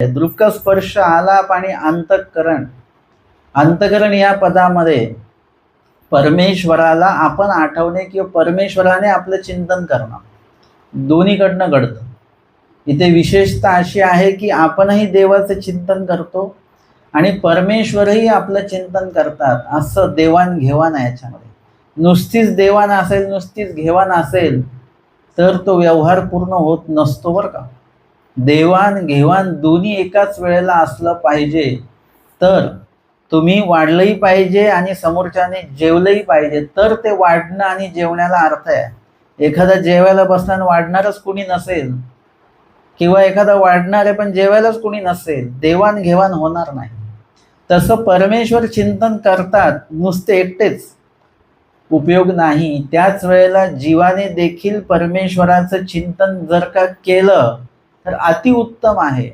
दृक स्पर्श आलाप आणि अंतःकरण. अंतकरण या पदामध्ये परमेश्वराला आपण आठवणे किंवा परमेश्वराने आपलं चिंतन करणं दोन्हीकडनं घडतं. इथे विशेषता अशी आहे की आपणही देवाचं चिंतन करतो आणि परमेश्वरही आपलं चिंतन करतात असं देवाणघेवाण आहे याच्यामध्ये. नुसतीच देवाण असेल नुसतीच घेवाण असेल तर तो व्यवहार पूर्ण होत नसतो बरं का. देवाणघेवाण दोन्ही एकाच वेळेला असलं पाहिजे. तर तुम्ही वाढलंही पाहिजे आणि समोरच्याने जेवलंही पाहिजे. तर ते वाढणं आणि जेवण्याला अर्थ आहे. एखादा जेवायला बसताना वाढणारच कुणी नसेल किंवा एखादा वाढणार आहे पण जेवायलाच कुणी नसेल देवाणघेवाण होणार नाही. तसं परमेश्वर चिंतन करतात नुसते एकटेच. उपयोग नाही. त्याच वेळेला जीवाने देखील परमेश्वराचं चिंतन जर का केलं तर अतिउत्तम आहे.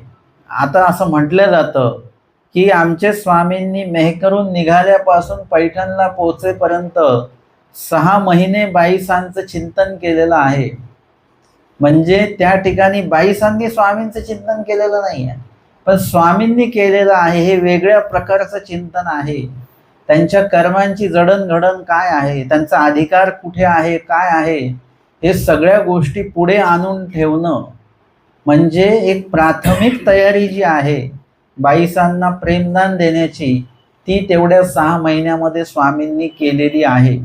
आता असं म्हटलं जातं की आमचे स्वामींनी मेहकरून निघाल्यापासून पैठणला पोहोचेपर्यंत सहा महिने बाईसांचं चिंतन केलेलं आहे. म्हणजे त्या ठिकाणी बाईसांनी स्वामींचं चिंतन केलेलं नाही आहे पण स्वामींनी केलेलं आहे हे वेगळ्या प्रकारचं चिंतन आहे. त्यांच्या कर्मांची जडणघडण काय आहे? त्यांचा अधिकार कुठे आहे? काय आहे? हे सगळ्या गोष्टी पुढे आणून ठेवणं. म्हणजे एक प्राथमिक तयारी जी आहे बाईसांना प्रेमदान देण्याची ती तेवढ्या सहा महिन्यामध्ये स्वामींनी केलेली आहे.